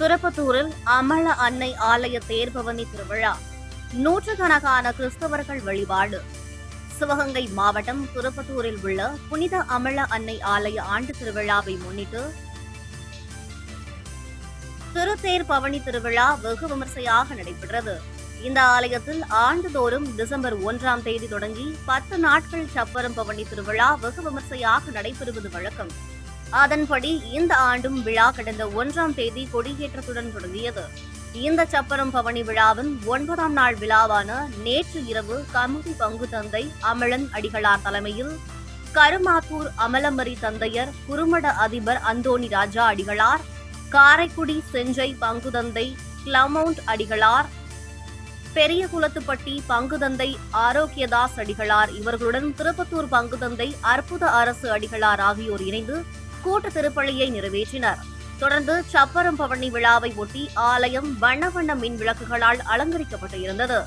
திருப்பத்தூரில் அமல அன்னை ஆலய தேர்பவனி திருவிழா. நூற்றுக்கணக்கான கிறிஸ்தவர்கள் வழிபாடு. சிவகங்கை மாவட்டம் திருப்பத்தூரில் உள்ள புனித அமல அன்னை ஆலய ஆண்டு திருவிழாவை முன்னிட்டு திருத்தேர் பவனி திருவிழா வெகு விமர்சையாக நடைபெற்றது. இந்த ஆலயத்தில் ஆண்டுதோறும் டிசம்பர் ஒன்றாம் தேதி தொடங்கி பத்து நாட்கள் சப்பரம் பவனி திருவிழா வெகு விமர்சையாக நடைபெறுவது வழக்கம். அதன்படி இந்த ஆண்டும் விழா கடந்த ஒன்றாம் தேதி கொடியேற்றத்துடன் தொடங்கியது. இந்த சப்பரம் பவனி விழாவின் ஒன்பதாம் நாள் விழாவான நேற்று இரவு கமுதி பங்கு தந்தை அமலன் அடிகளார் தலைமையில் கருமாத்தூர் அமலமரி தந்தையர் குறுமட அதிபர் அந்தோணி ராஜா அடிகளார் காரைக்குடி செஞ்சை பங்குதந்தை கிளமவுண்ட் அடிகளார் பெரிய குளத்துப்பட்டி பங்குதந்தை ஆரோக்கியதாஸ் அடிகளார் இவர்களுடன் திருப்பத்தூர் பங்குதந்தை அற்புத அரசு அடிகளார் ஆகியோர் இணைந்து கூட்டு திருப்பலியை நிறைவேற்றினர். தொடர்ந்து சப்பரம் பவனி விழாவை ஒட்டி ஆலயம் வண்ண வண்ண மின் விளக்குகளால் அலங்கரிக்கப்பட்டு இருந்தது.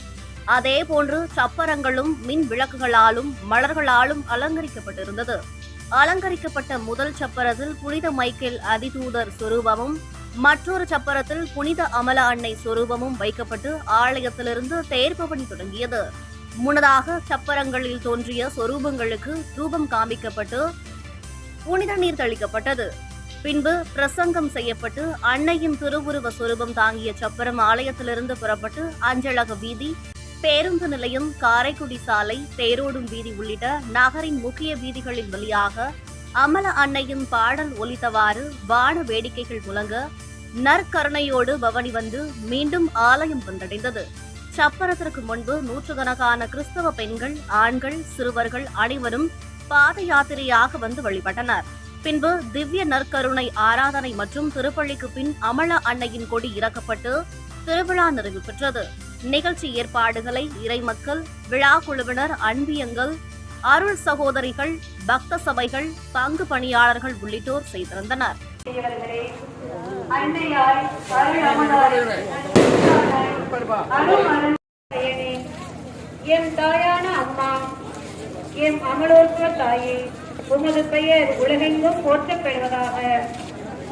அதேபோன்று சப்பரங்களும் மின் விளக்குகளாலும் மலர்களாலும் அலங்கரிக்கப்பட்டிருந்தது. அலங்கரிக்கப்பட்ட முதல் சப்பரத்தில் புனித மைக்கேல் அதிதூதர் சொரூபமும் மற்றொரு சப்பரத்தில் புனித அமல அன்னை சொரூபமும் வைக்கப்பட்டு ஆலயத்திலிருந்து தேர்பவனி தொடங்கியது. முன்னதாக சப்பரங்களில் தோன்றிய சொரூபங்களுக்கு தூபம் காமிக்கப்பட்டு புனித நீர் தெளிக்கப்பட்டது. பின்பு பிரசங்கம் செய்யப்பட்டு அன்னையின் திருவுருவ சுரூபம் தாங்கிய சப்பரம் ஆலயத்திலிருந்து புறப்பட்டு அஞ்சலக வீதி பேருந்து நிலையம் காரைக்குடி சாலை தேரோடும் வீதி உள்ளிட்ட நகரின் முக்கிய வீதிகளின் வழியாக அமல அன்னையின் பாடல் ஒலித்தவாறு வான வேடிக்கைகள் முழங்க நற்கருணையோடு பவனி வந்து மீண்டும் ஆலயம் வந்தடைந்தது. சப்பரத்திற்கு முன்பு நூற்றுக்கணக்கான கிறிஸ்தவ பெண்கள் ஆண்கள் சிறுவர்கள் அனைவரும் பாத யாத்திரையாக வந்து வழிபட்டனர் பின்பு திவ்ய நற்கருணை ஆராதனை மற்றும் திருப்பள்ளிக்கு பின் அமல அன்னையின் கொடி இறக்கப்பட்டு திருவிழா நிறைவு பெற்றது நிகழ்ச்சி ஏற்பாடுகளை இறைமக்கள் விழா குழுவினர் அன்பியங்கள் அருள் சகோதரிகள் பக்த சபைகள் பங்கு பணியாளர்கள் உள்ளிட்டோர் செய்திருந்தனர் எம் தாயான அம்மா எம் அமலோற்ப தாயே உமது பெயர் உலகெங்கும் போற்றப்படுவதாக.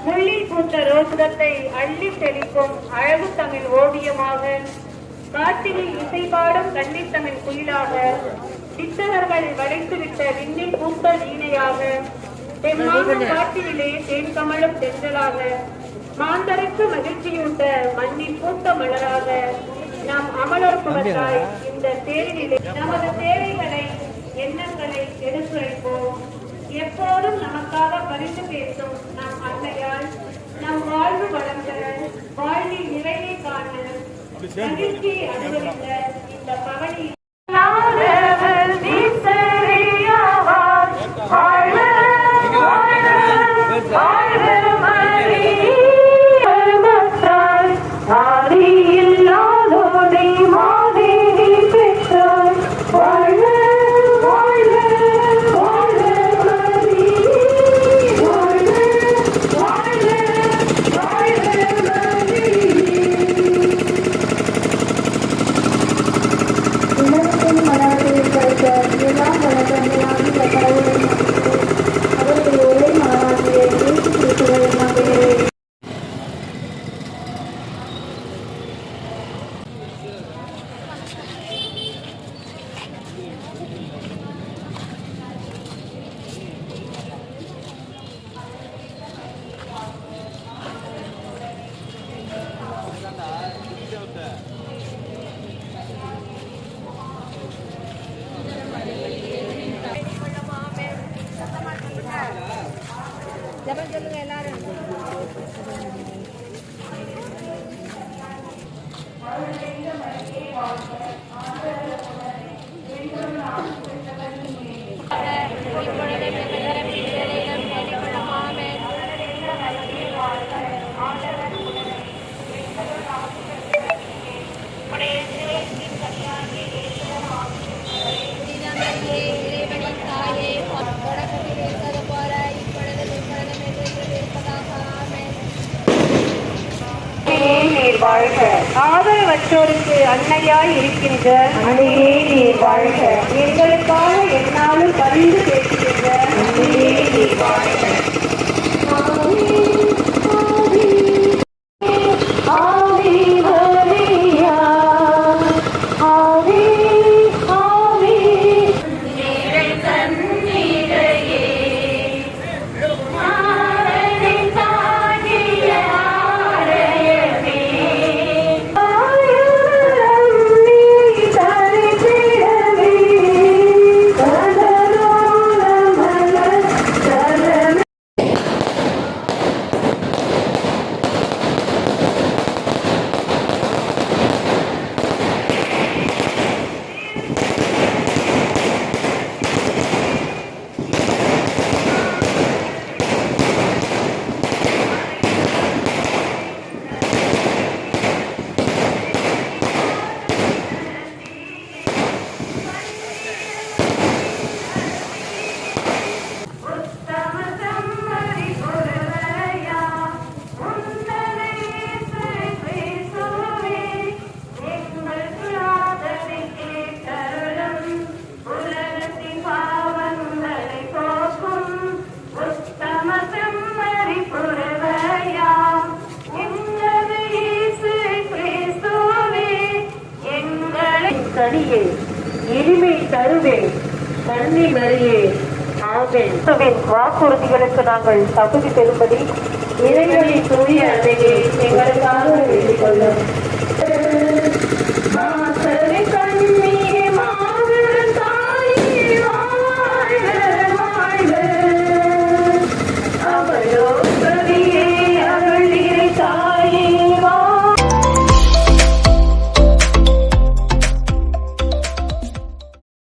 முள்ளில் பூத்த ரோசுரத்தை அள்ளி தெளிக்கும் அழகு தமிழ் ஓவியமாக காற்றினில் இசை பாடும் கன்னித் தமிழ் குயிலாக சித்தகர்கள் வளைத்துவிட்ட விண்ணில் பூத்த வீணையாக தெம்மாங்கு காட்டினிலே தேன் கமலும் தென்றலாக மாந்தருக்கு மகிழ்ச்சியூட்ட மண்ணில் பூத்த மலராக நாம் அமலோற்பவத்தாய் இந்த தேரிலே நமது தேவைகளை எண்ணங்களை எடுத்துரைப்போம். எப்போதும் நமக்காக பரிந்து பேசும் நம் அன்னையால் நம் வாழ்வு வளம் பெற வாழ்வில் நிறைவை காண மகிழ்ச்சி அனுபவித்த இந்த பவனி இறைவனின் வாழ்க ஆதரவற்றோருக்கு அன்னையாய் இருக்கின்ற அன்னையே நீர் வாழ்க. எங்களுக்காக என்னாலும் பரிந்து பேசுகின்ற அன்னையே நீர் வாழ்க. கனியே இனிமை தருவேன் மரியே ஆமென். வாக்குறுதிகளுக்கு நாங்கள் தகுதி பெறும்படி இறைவனின் தூய அன்னையே எங்களுக்காக வேண்டிக் கொள்ளும்.